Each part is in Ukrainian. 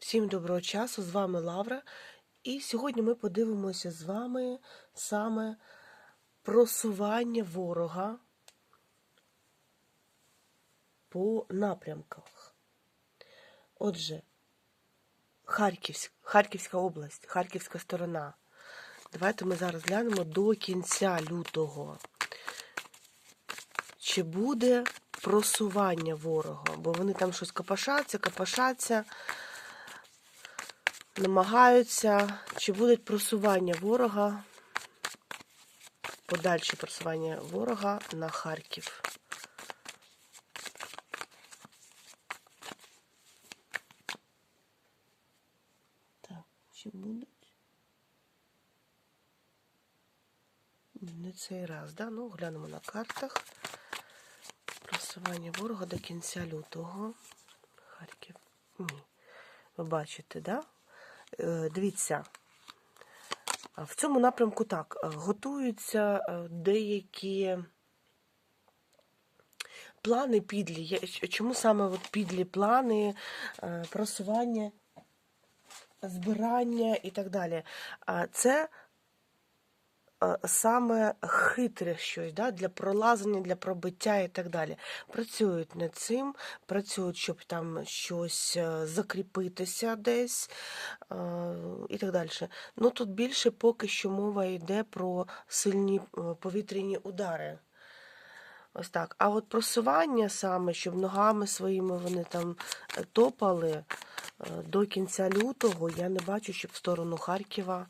Всім доброго часу, з вами Лавра. І сьогодні ми подивимося з вами саме просування ворога по напрямках. Отже, Харківськ, Харківська область, Харківська сторона. Давайте ми зараз глянемо до кінця лютого. Чи буде просування ворога? Бо вони там щось копошаться, копошаться намагаються, чи будуть просування ворога, подальше просування ворога на Харків. Так, чи будуть? Не цей раз, да? Ну, глянемо на картах. Просування ворога до кінця лютого. Харків. Ні. Ви бачите, да? Е, Дивіться, в цьому напрямку так, е, готуються е, деякі плани підлі. Чому саме от підлі плани, просування, збирання і так далі? Це саме хитре щось да, для пролазення, для пробиття і так далі. Працюють над цим, працюють, щоб там щось е, закріпитися десь і так далі. Ну тут більше поки що мова йде про сильні е, повітряні удари. Ось так. А от просування саме, щоб ногами своїми вони там е, топали до кінця лютого, я не бачу, щоб в сторону Харкова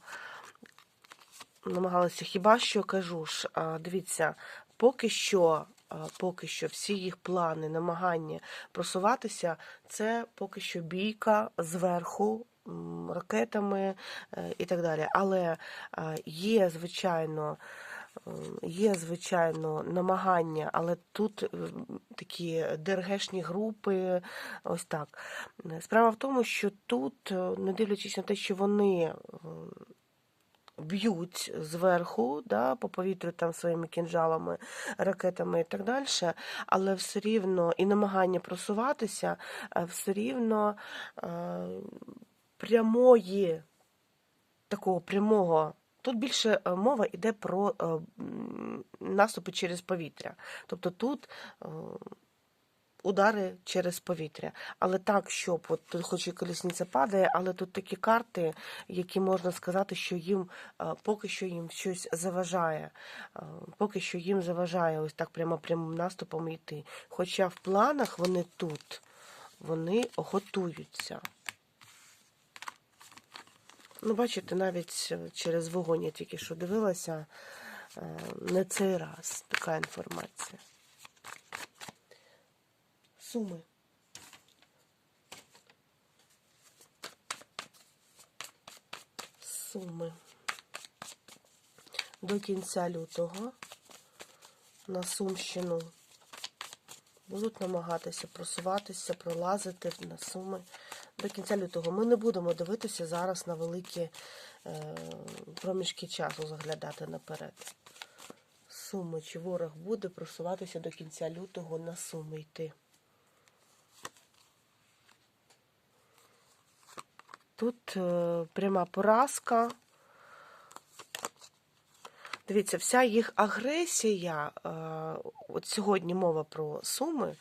намагалися. Хіба що кажу ж, дивіться, поки що, поки що всі їх плани, намагання просуватися, це поки що бійка зверху. Ракетами е, і так далі. Але є, звичайно, є, звичайно, намагання, але тут е, такі ДРГшні групи, ось так. Справа в тому, що тут, е, не дивлячись на те, що вони б'ють зверху, да, по повітрю там своїми кінжалами, ракетами і так далі, але все рівно і намагання просуватися, е, все рівно е, прямої, такого прямого. Тут більше е, мова йде про е, наступи через повітря. Тобто тут удари через повітря. Але так, щоб от тут хоч і колісниця падає, але тут такі карти, які можна сказати, що їм е, поки що їм щось заважає. Е, Поки що їм заважає ось так прямо прямим наступом йти. Хоча в планах вони тут, вони готуються. Ну, бачите, навіть е, через вогонь я тільки що дивилася, не цей раз така інформація. Суми. Суми. До кінця лютого на Сумщину будуть намагатися просуватися, пролазити на суми до кінця лютого. Ми не будемо дивитися зараз на великі е, проміжки часу, заглядати наперед. Суми, чи ворог буде просуватися до кінця лютого на суми йти. Тут е, пряма поразка. Дивіться, вся їх агресія, е, от сьогодні мова про суми,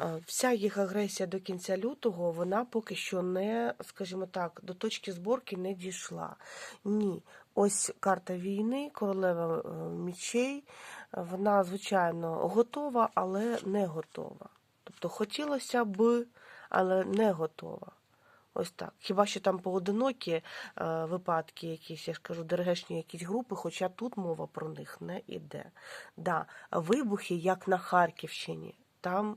е, вся їх агресія до кінця лютого, вона поки що не, скажімо так, до точки зборки не дійшла. Ні. Ось карта війни, королева мічей, вона, звичайно, готова, але не готова. Тобто хотілося б, але не готова. Ось так. Хіба що там поодинокі е, випадки, якісь, я ж кажу, дергешні якісь групи, хоча тут мова про них не йде. Да, вибухи, як на Харківщині, там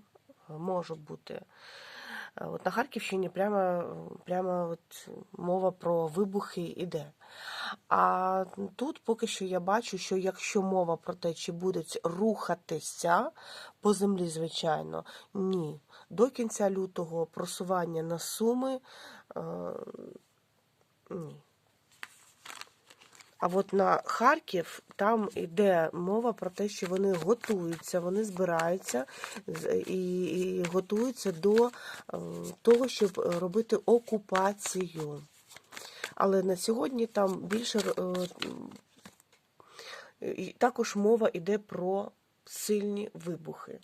е, можуть бути. Е, От на Харківщині прямо, прямо от мова про вибухи йде. А тут поки що я бачу, що якщо мова про те, чи будуть рухатися по землі, звичайно, ні. До кінця лютого просування на суми е, ні. А от на Харків там йде мова про те, що вони готуються, вони збираються і, і готуються до е, того, щоб робити окупацію. Але на сьогодні там більше е, також мова йде про сильні вибухи.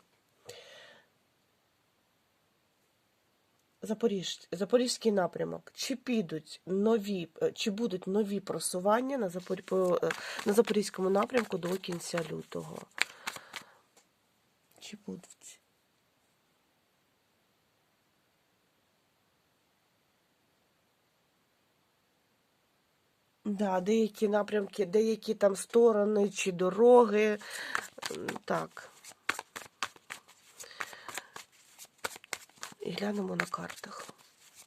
Запоріж, Запорізький напрямок. Чи підуть нові, е, чи будуть нові просування на, Запорі, по- е, на Запорізькому напрямку до кінця лютого? Чи будуть? Да, деякі напрямки, деякі там сторони чи дороги. Так. І глянемо на картах.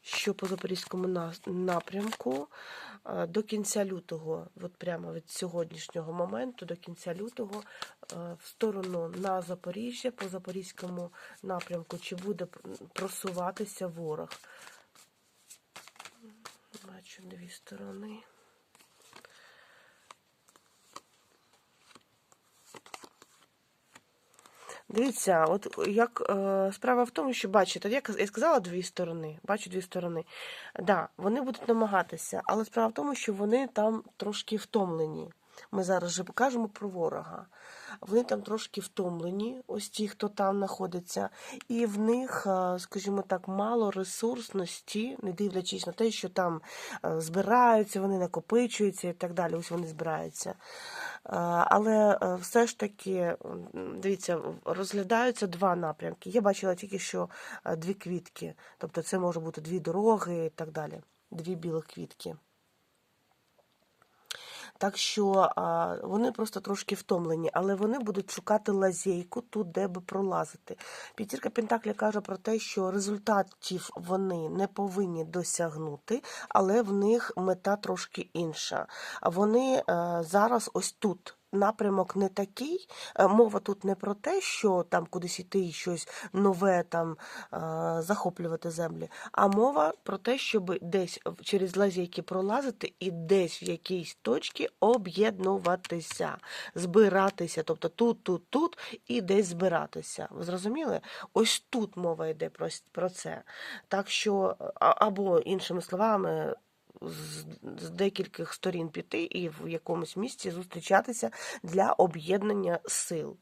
Що по Запорізькому напрямку до кінця лютого, от прямо від сьогоднішнього моменту до кінця лютого, в сторону на Запоріжжя, по Запорізькому напрямку, чи буде просуватися ворог? Бачу дві сторони. Дивіться, от як е, справа в тому, що бачите, як я сказала дві сторони, бачу дві сторони. Да, вони будуть намагатися, але справа в тому, що вони там трошки втомлені. Ми зараз же кажемо про ворога. Вони там трошки втомлені, ось ті, хто там знаходиться, і в них, е, скажімо так, мало ресурсності, не дивлячись на те, що там е, збираються, вони накопичуються і так далі. Ось вони збираються. Е, Але е, все ж таки, дивіться, розглядаються два напрямки. Я бачила тільки що е, дві квітки, тобто це може бути дві дороги і так далі, дві білих квітки. Так що а, вони просто трошки втомлені, але вони будуть шукати лазейку тут, де би пролазити. П'ятірка Пентаклі каже про те, що результатів вони не повинні досягнути, але в них мета трошки інша. Вони а, зараз ось тут. Напрямок не такий, Е, мова тут не про те, що там кудись іти і щось нове там е, захоплювати землі, а мова про те, щоб десь через лазейки пролазити і десь в якійсь точці об'єднуватися, збиратися. Тобто тут, тут, тут і десь збиратися. Ви зрозуміли? Ось тут мова йде про, це. Так що, або іншими словами. З, декількох сторін піти і в якомусь місці зустрічатися для об'єднання сил.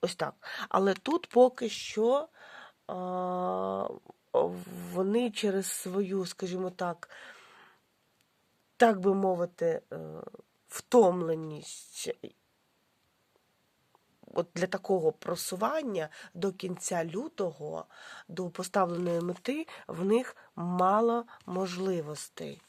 Ось так. Але тут поки що вони через свою, скажімо так, так би мовити, е, втомленість от для такого просування до кінця лютого, до поставленої мети, в них мало можливостей.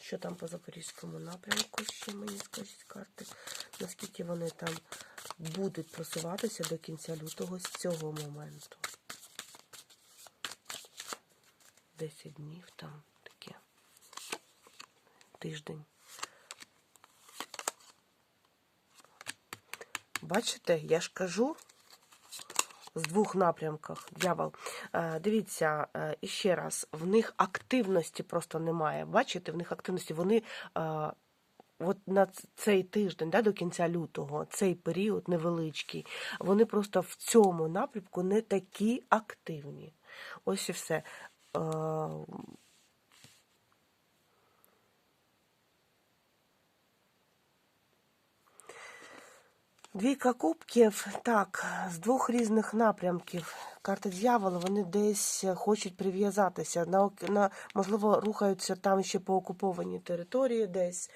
Що там по Запорізькому напрямку ще мені скажіть карти? Наскільки вони там будуть просуватися до кінця лютого з цього моменту? 10 днів там таке. Тиждень. Бачите, я ж кажу з двох напрямках. Дьявол. Е, Дивіться, е, іще раз, в них активності просто немає. Бачите, в них активності вони. е, От на цей тиждень, да, до кінця лютого, цей період невеличкий, вони просто в цьому напрямку не такі активні. Ось і все. Двійка кубків, так, з двох різних напрямків. Карти дьявола, вони десь хочуть прив'язатися, на, на, можливо, рухаються там ще по окупованій території десь,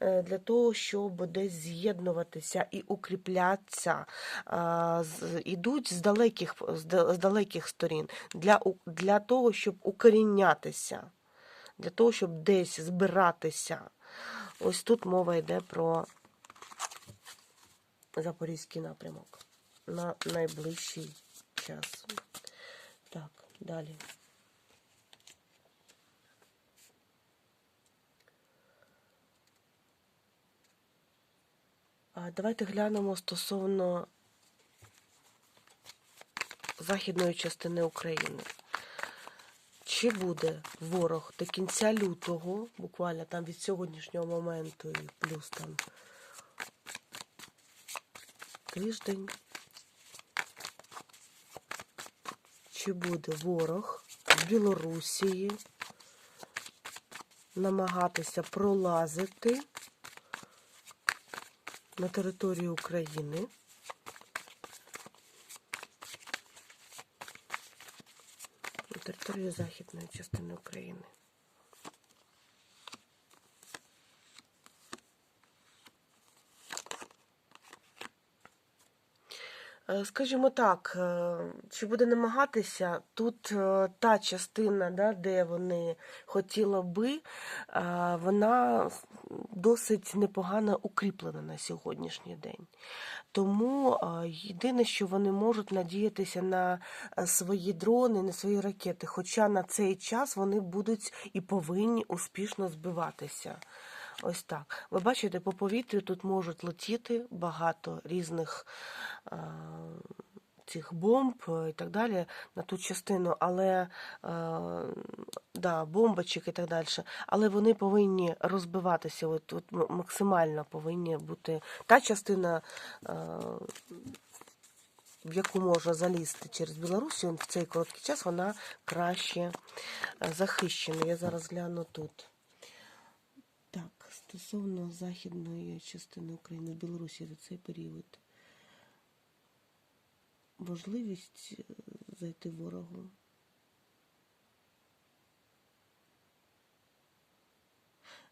е, для того, щоб десь з'єднуватися і укріплятися. Ідуть з далеких, з далеких сторін, для, для того, щоб укорінятися, для того, щоб десь збиратися. Ось тут мова йде про Запорізький напрямок на найближчий час. Так, далі. Давайте глянемо стосовно західної частини України. Чи буде ворог до кінця лютого, буквально там від сьогоднішнього моменту і плюс там тиждень. Чи буде ворог в Білорусії намагатися пролазити на територію України? На територію західної частини України. Скажімо так, е, чи буде намагатися тут е, та частина, да, де вони хотіли би, е, вона досить непогано укріплена на сьогоднішній день. Тому е, єдине, що вони можуть надіятися на е, свої дрони, на свої ракети. Хоча на цей час вони будуть і повинні успішно збиватися. Ось так. Ви бачите, по повітрю тут можуть летіти багато різних е, цих бомб е, і так далі на ту частину, але е, да, бомбочок і так далі. Але вони повинні розбиватися, от, от максимально повинні бути та частина. Е, в яку можна залізти через Білорусі в цей короткий час, вона краще е, захищена. Я зараз гляну тут. Стосовно західної частини України Білорусі за цей період. Можливість е, зайти ворогу.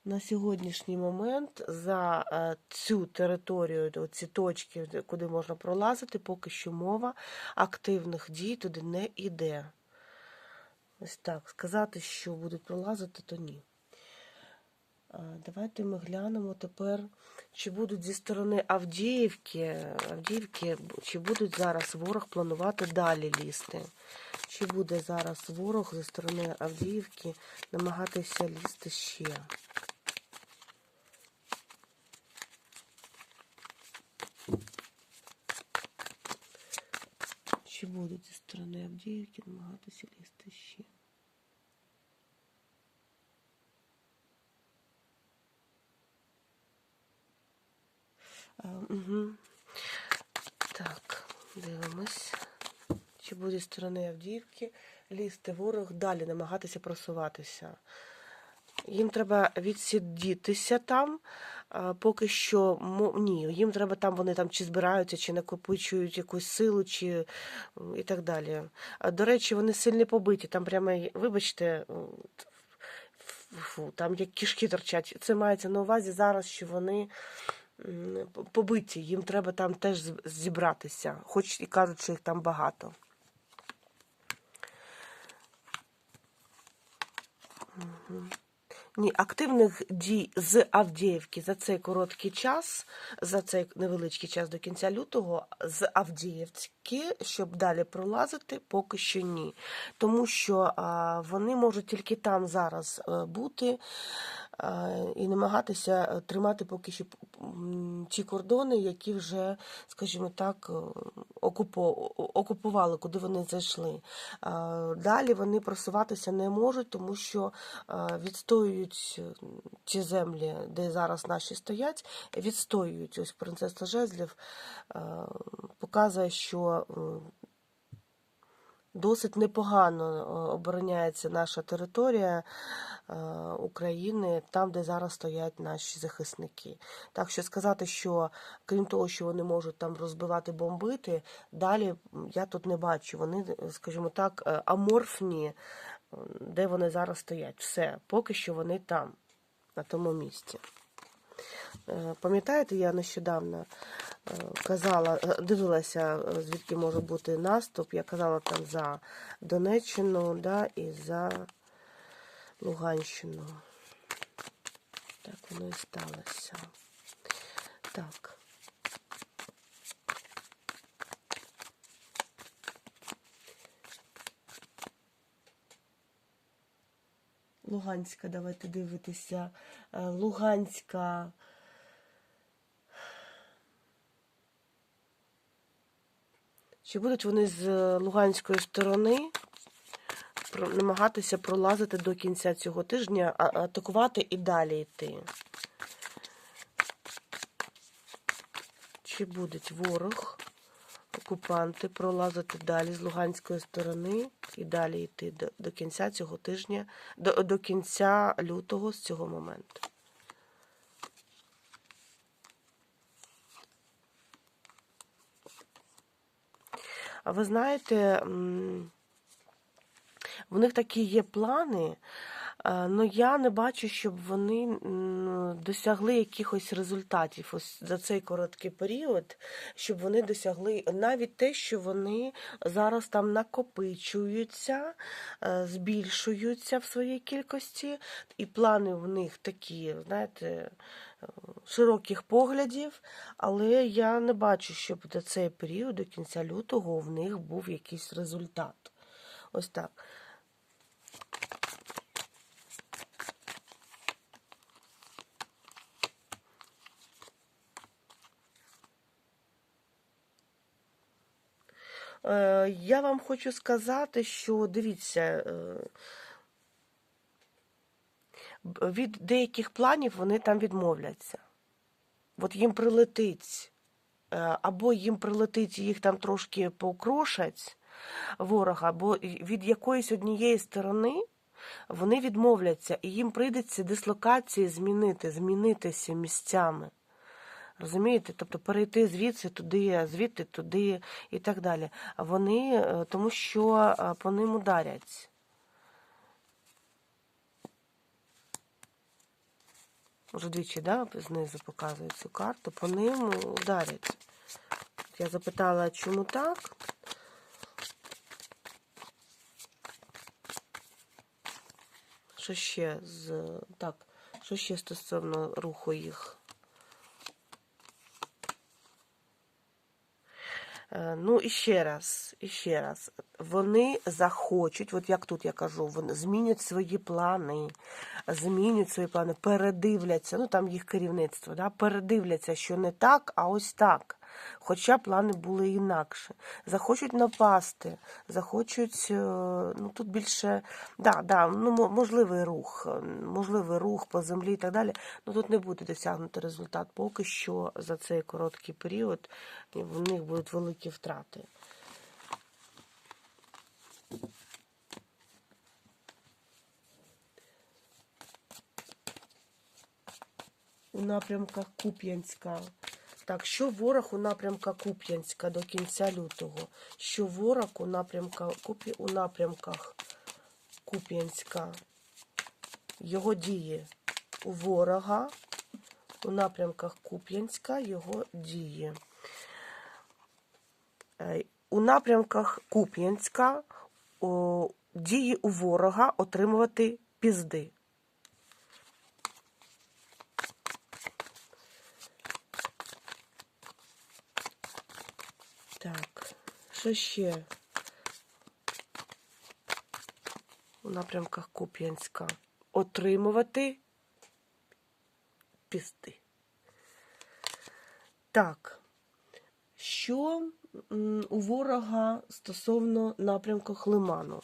На сьогоднішній момент за е, цю територію, ці точки, куди можна пролазити, поки що мова активних дій туди не йде. Ось так. Сказати, що будуть пролазити, то ні. Давайте ми глянемо тепер, чи будуть зі сторони Авдіївки, Авдіївки, чи будуть зараз ворог планувати далі лізти. Чи буде зараз ворог зі сторони Авдіївки намагатися лізти ще. Чи будуть зі сторони Авдіївки намагатися лізти ще? Угу. Так, дивимось. Чи буде сторони Авдіївки лізти ворог далі, намагатися просуватися. Їм треба відсидітися там, поки що ні, їм треба там, вони там чи збираються, чи накопичують якусь силу, чи і так далі. До речі, вони сильно побиті. Там прямо, вибачте, фу, там як кішки торчать. Це мається на увазі зараз, що вони побиті, їм треба там теж зібратися, хоч і кажуть, що їх там багато. Ні, активних дій з Авдіївки за цей короткий час, за цей невеличкий час до кінця лютого, з Авдіївки, щоб далі пролазити, поки що ні. Тому що а, вони можуть тільки там зараз е, бути і намагатися е, тримати поки що ті кордони, які вже, скажімо так, е, окупували, куди вони зайшли. Далі вони просуватися не можуть, тому що відстоюють е, ті землі, де зараз наші стоять, відстоюють. Ось принцеса Жезлів е, показує, що е, досить непогано е, обороняється наша територія е, України, там, де зараз стоять наші захисники. Так що сказати, що крім того, що вони можуть там розбивати, бомбити, далі я тут не бачу. Вони, е, скажімо так, аморфні, де вони зараз стоять. Все, поки що вони там, на тому місці. Е, Пам'ятаєте, я нещодавно е, казала, е, дивилася, звідки може бути наступ. Я казала там за Донеччину да, і за Луганщину. Так воно і сталося. Так. Луганська, давайте дивитися. Е, Луганська. Чи будуть вони з Луганської сторони? намагатися пролазити до кінця цього тижня, атакувати і далі йти. Чи будуть ворог, окупанти пролазити далі з Луганської сторони і далі йти до, до кінця цього тижня, до, до кінця лютого з цього моменту? А ви знаєте, в них такі є плани, але я не бачу, щоб вони досягли якихось результатів ось за цей короткий період, щоб вони досягли навіть те, що вони зараз там накопичуються, е, збільшуються в своїй кількості, і плани в них такі, знаєте, е, широких поглядів, але я не бачу, щоб до цей період, до кінця лютого, в них був якийсь результат. Ось так. Я вам хочу сказати, що дивіться, е, від деяких планів вони там відмовляться. От їм прилетить, е, або їм прилетить їх там трошки покрошать ворога, або від якоїсь однієї сторони вони відмовляться, і їм прийдеться дислокації змінити, змінитися місцями. Розумієте? Тобто перейти звідси туди, звідти туди і так далі. Вони, е, тому що е, по ним ударять. Вже двічі, да, знизу показую цю карту, по ним ударять. Я запитала, чому так? Що ще з. Так, що ще стосовно руху їх? Ну, і ще раз, і ще раз. Вони захочуть, от як тут я кажу, вони змінять свої плани, змінять свої плани, передивляться, ну там їх керівництво, да, передивляться, що не так, а ось так. Хоча плани були інакше. Захочуть напасти, захочуть, е, ну тут більше, да, да, ну можливий рух, е, можливий рух по землі і так далі. Ну тут не буде досягнути результат. Поки що за цей короткий період в них будуть великі втрати. У напрямках Куп'янська. Так, що ворог у напрямках Куп'янська до кінця лютого? Що ворог у напрямках, Куп'я- у напрямках Куп'янська? Його дії у ворога у напрямках Куп'янська його дії. Е, У напрямках Куп'янська дії у ворога отримувати пізди. Так, що ще? У напрямках Куп'янська. Отримувати пісти. Так. Що у ворога стосовно напрямку Лиману?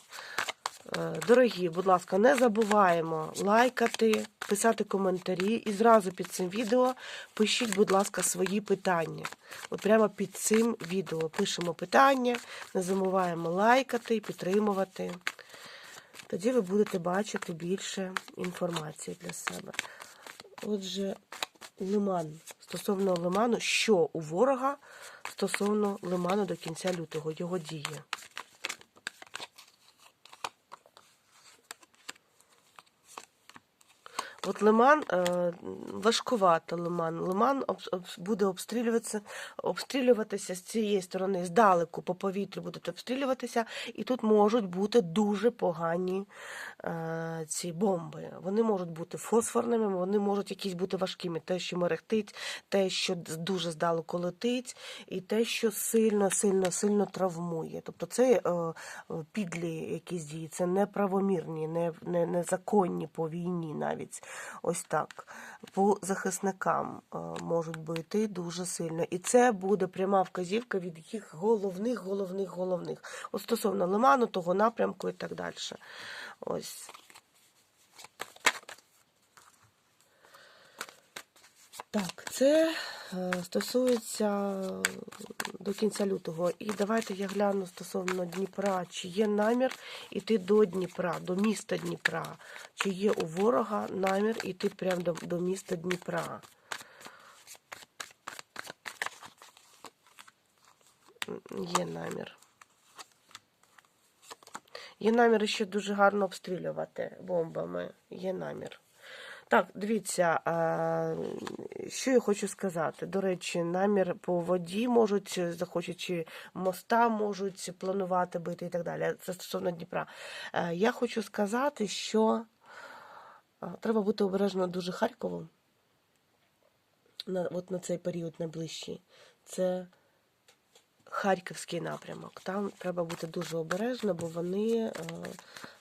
Е, Дорогі, будь ласка, не забуваємо лайкати, писати коментарі і зразу під цим відео пишіть, будь ласка, свої питання. От прямо під цим відео пишемо питання, не забуваємо лайкати і підтримувати. Тоді ви будете бачити більше інформації для себе. Отже, лиман. Стосовно лиману, що у ворога стосовно лиману до кінця лютого, його дії. От лиман е, важкувато лиман. Лиман буде обстрілюватися, обстрілюватися з цієї сторони, здалеку по повітрю будуть обстрілюватися, і тут можуть бути дуже погані е, ці бомби. Вони можуть бути фосфорними, вони можуть якісь бути важкими. Те, що мерехтить, те, що дуже здалеку летить, і те, що сильно, сильно, сильно травмує. Тобто це е, підлі якісь дії, це неправомірні, не, не, незаконні по війні навіть. Ось так. По захисникам е, можуть бити дуже сильно. І це буде пряма вказівка від їх головних, головних, головних. От стосовно лиману, того напрямку і так далі. Ось. Так, це е, стосується до кінця лютого. І давайте я гляну стосовно Дніпра, чи є намір іти до Дніпра, до міста Дніпра, чи є у ворога намір іти прямо до, до міста Дніпра. Є намір. Є намір ще дуже гарно обстрілювати бомбами. Є намір. Так, дивіться, що я хочу сказати. До речі, намір по воді можуть, захочучи моста, можуть планувати бити і так далі. Це стосовно Дніпра. Е, Я хочу сказати, що треба бути обережно дуже Харковом на, от на цей період найближчий. Це Харківський напрямок. Там треба бути дуже обережно, бо вони е,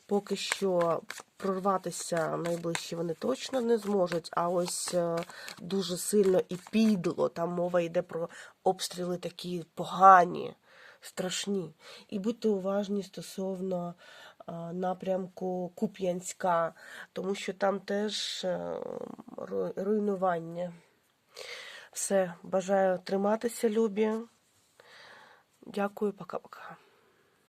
поки що прорватися найближчі вони точно не зможуть. А ось е, дуже сильно і підло. Там мова йде про обстріли такі погані, страшні. І будьте уважні стосовно е, напрямку Куп'янська, тому що там теж е, руйнування. Все, бажаю триматися, любі. Дякую, пока-пока.